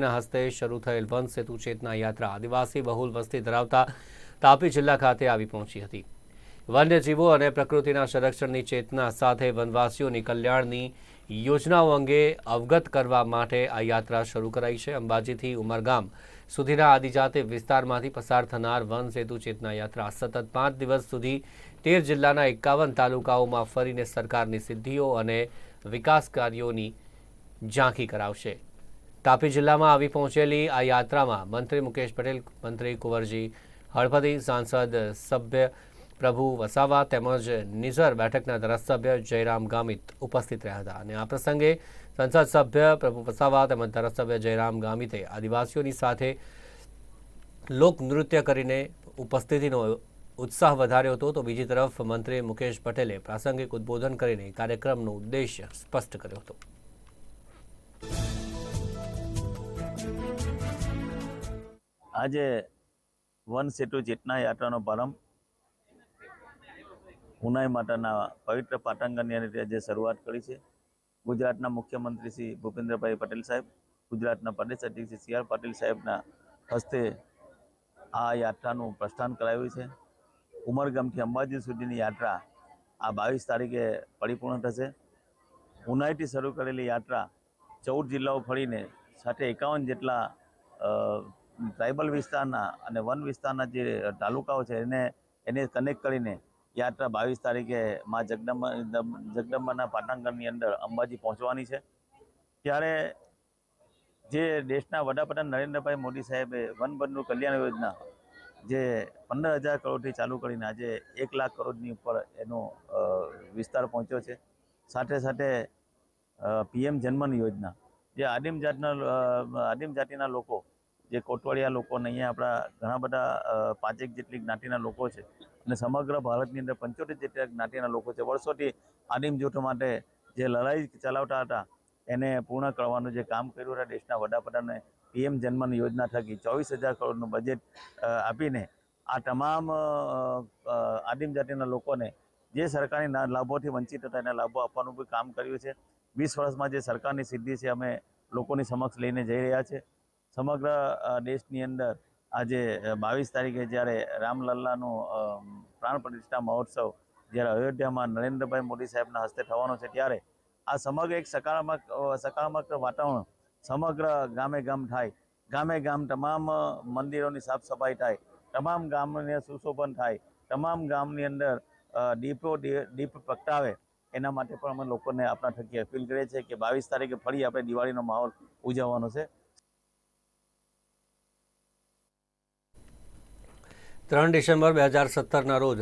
ના હસ્તે શરૂ થયેલ વન સેતુ ચેતના યાત્રા આદિવાસી બહુલ વસ્તી ધરાવતા તાપી જિલ્લા ખાતે આવી પહોંચી હતી. વન્યજીવો અને પ્રકૃતિના સંરક્ષણની ચેતના સાથે વનવાસીઓની કલ્યાણની યોજનાઓ અંગે અવગત કરવા માટે આ યાત્રા શરૂ કરાઈ છે. અંબાજીથી ઉમરગામ સુધીના આદિજાતિ વિસ્તારમાંથી પસાર થનાર વન સેતુ ચેતના યાત્રા સતત પાંચ દિવસ સુધી તેર જિલ્લાના એકાવન તાલુકાઓમાં ફરીને સરકારની સિદ્ધિઓ અને વિકાસ કાર્યોની ઝાંખી કરાવશે. તાપી જિલ્લામાં આવી પહોંચેલી આ યાત્રામાં મંત્રી મુકેશ પટેલ, મંત્રી કુંવરજી હળપતિ સાંસદ સભ્ય પ્રભુ વસાવા તેમજ નિઝર બેઠકના ધારાસભ્ય જયરામ ગામિત ઉપસ્થિત રહ્યા હતા. અને આ પ્રસંગે સંસદ સભ્ય પ્રભુ વસાવા તેમજ ધારાસભ્ય જયરામ ગામિતે આદિવાસીઓની સાથે લોકનૃત્ય કરીને ઉપસ્થિતિનો ઉત્સાહ વધાર્યો હતો. તો બીજી તરફ મંત્રી મુકેશ પટેલે પ્રાસંગિક ઉદ્બોધન કરીને કાર્યક્રમનો ઉદ્દેશ્ય સ્પષ્ટ કર્યો હતો. આજે વન સેતુ ચેતના યાત્રાનો પ્રારંભ. ઉનાઈ માતાના પવિત્ર પાટાંગણની રીતે આજે શરૂઆત કરી છે. ગુજરાતના મુખ્યમંત્રી શ્રી ભૂપેન્દ્રભાઈ પટેલ સાહેબ, ગુજરાતના પ્રદેશ અધ્યક્ષ શ્રી સી આર પાટીલ સાહેબના હસ્તે આ યાત્રાનું પ્રસ્થાન કરાવ્યું છે. ઉમરગામથી અંબાજી સુધીની યાત્રા આ બાવીસ તારીખે પરિપૂર્ણ થશે. ઉનાઈથી શરૂ કરેલી યાત્રા ચૌદ જિલ્લાઓ ફરીને સાથે એકાવન જેટલા ટ્રાઇબલ વિસ્તારના અને વન વિસ્તારના જે તાલુકાઓ છે, એને એને કનેક્ટ કરીને યાત્રા બાવીસ તારીખે મા જગદંબા, જગદંબાના પાટાંગણની અંદર અંબાજી પહોંચવાની છે. ત્યારે જે દેશના વડાપ્રધાન નરેન્દ્રભાઈ મોદી સાહેબે વનબંધુ કલ્યાણ યોજના જે પંદર હજાર કરોડથી ચાલુ કરીને આજે એક લાખ કરોડની ઉપર એનો વિસ્તાર પહોંચ્યો છે. સાથે સાથે પીએમ જન્મન યોજના. જે આદિમ જાતના આદિમ જાતિના લોકો જે કોટવાડિયા લોકો અને અહીંયા આપણા ઘણા બધા પાંચેક જેટલી જ્ઞાતિના લોકો છે અને સમગ્ર ભારતની અંદર પંચોતેર જેટલા જ્ઞાતિના લોકો છે. વર્ષોથી આદિમ જૂથ માટે જે લડાઈ ચલાવતા હતા, એને પૂર્ણ કરવાનું જે કામ કર્યું હતા દેશના વડાપ્રધાને, પીએમ જન્મન યોજના થકી ચોવીસ હજાર કરોડનું બજેટ આપીને આ તમામ આદિમ જાતિના લોકોને જે સરકારી લાભોથી વંચિત હતા એના લાભો આપવાનું બી કામ કર્યું છે. વીસ વર્ષમાં જે સરકારની સિદ્ધિ છે, અમે લોકોની સમક્ષ લઈને જઈ રહ્યા છે. સમગ્ર દેશની અંદર આજે બાવીસ તારીખે જ્યારે રામલલ્લાનો પ્રાણ પ્રતિષ્ઠા મહોત્સવ જ્યારે અયોધ્યામાં નરેન્દ્રભાઈ મોદી સાહેબના હસ્તે થવાનો છે, ત્યારે આ સમગ્ર એક સકારાત્મક સકારાત્મક વાતાવરણ સમગ્ર ગામે ગામ થાય. ગામે ગામ તમામ મંદિરોની સાફ સફાઈ થાય. તમામ ગામને સુશોભન થાય. તમામ ગામની અંદર દીપો દીપ પ્રગટાવે. એના માટે પણ અમે લોકોને આપણા થકી અપીલ કરીએ છીએ કે બાવીસ તારીખે ફરી આપણે દિવાળીનો માહોલ ઉજવવાનો છે. ત્રણ ડિસેમ્બર બે હજાર સત્તરના રોજ